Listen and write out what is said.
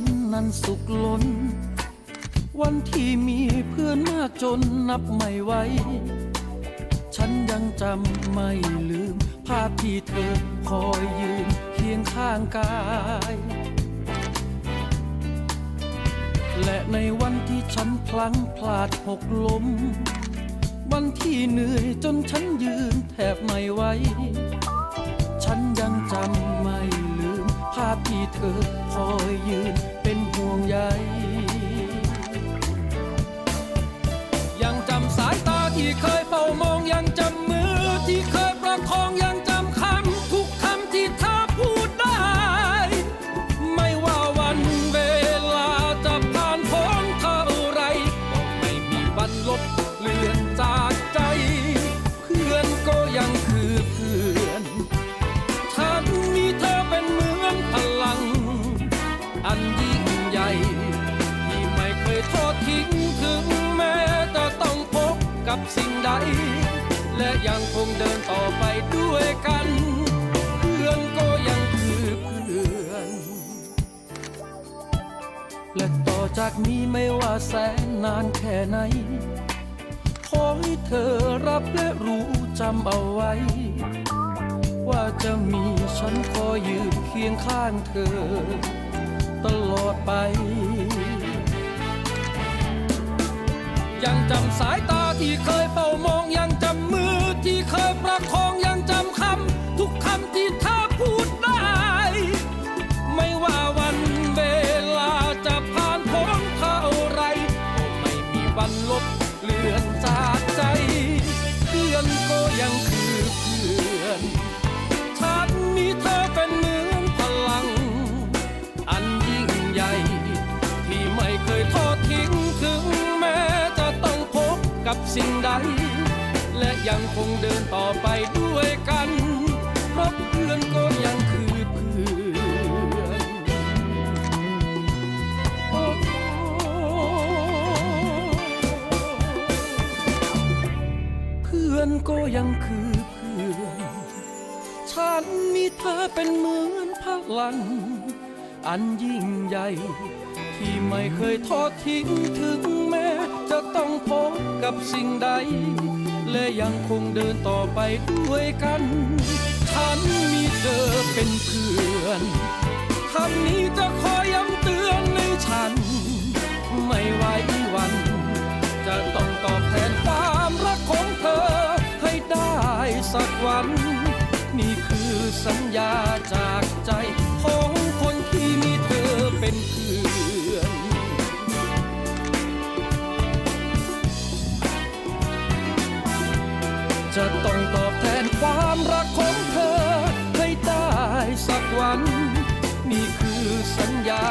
นนั้นสุขล้น วันที่มีเพื่อนมากจนนับไม่ไหวฉันยังจำไม่ลืม ภาพที่เธอคอยยืนเคียงข้างกาย และในวันที่ฉันพลั้งพลาดหกล้ม วันที่เหนื่อยจนฉันยืนแทบไม่ไหว ที่เธอคอยยืนเป็นห่วงใยยังจำสายตาที่เคยเฝ้ามองยัง อันยิ่งใหญ่ ที่ไม่เคยทอดทิ้งถึงแม้จะต้องพบกับสิ่งใด และยังคงเดินต่อไปด้วยกัน เพื่อนก็ยังคือเพื่อน และต่อจากนี้ไม่ว่าแสนนานแค่ไหน ขอให้เธอรับและรู้จำเอาไว้ ว่าจะมีฉันคอยยืนเคียงข้างเธอ ตลอดไป ยังจำสายตาที่เคยเฝ้ามอง ยังจำมือที่เคยประคอง ยังจำคำทุกคำที่เธอพูดได้ ไม่ว่าวันเวลาจะผ่านพ้นเท่าไรก็ไม่มีวันลบเลือนจากใจ เพื่อนก็ยังคือเพื่อนฉันมีเธอ กับสิ่งใด และยังคงเดินต่อไปด้วยกันเพราะเพื่อนก็ยังคือเพื่อนโอ้เพื่อนก็ยังคือเพื่อน ฉันมีเธอเป็นเหมือนพลังอันยิ่งใหญ่ที่ไม่เคยทอดทิ้งถึงแม้จะต้องพบ กับสิ่งใด และยังคงเดินต่อไปด้วยกัน ฉันมีเธอเป็นเพื่อนคำนี้จะคอยย้ำเตือนในฉัน ไม่ไหววัน จะต้องตอบแทนความรักของเธอ ให้ได้สักวัน นี่คือสัญญาจากใจ จะต้องตอบแทนความรักของเธอให้ได้สักวัน นี่คือสัญญา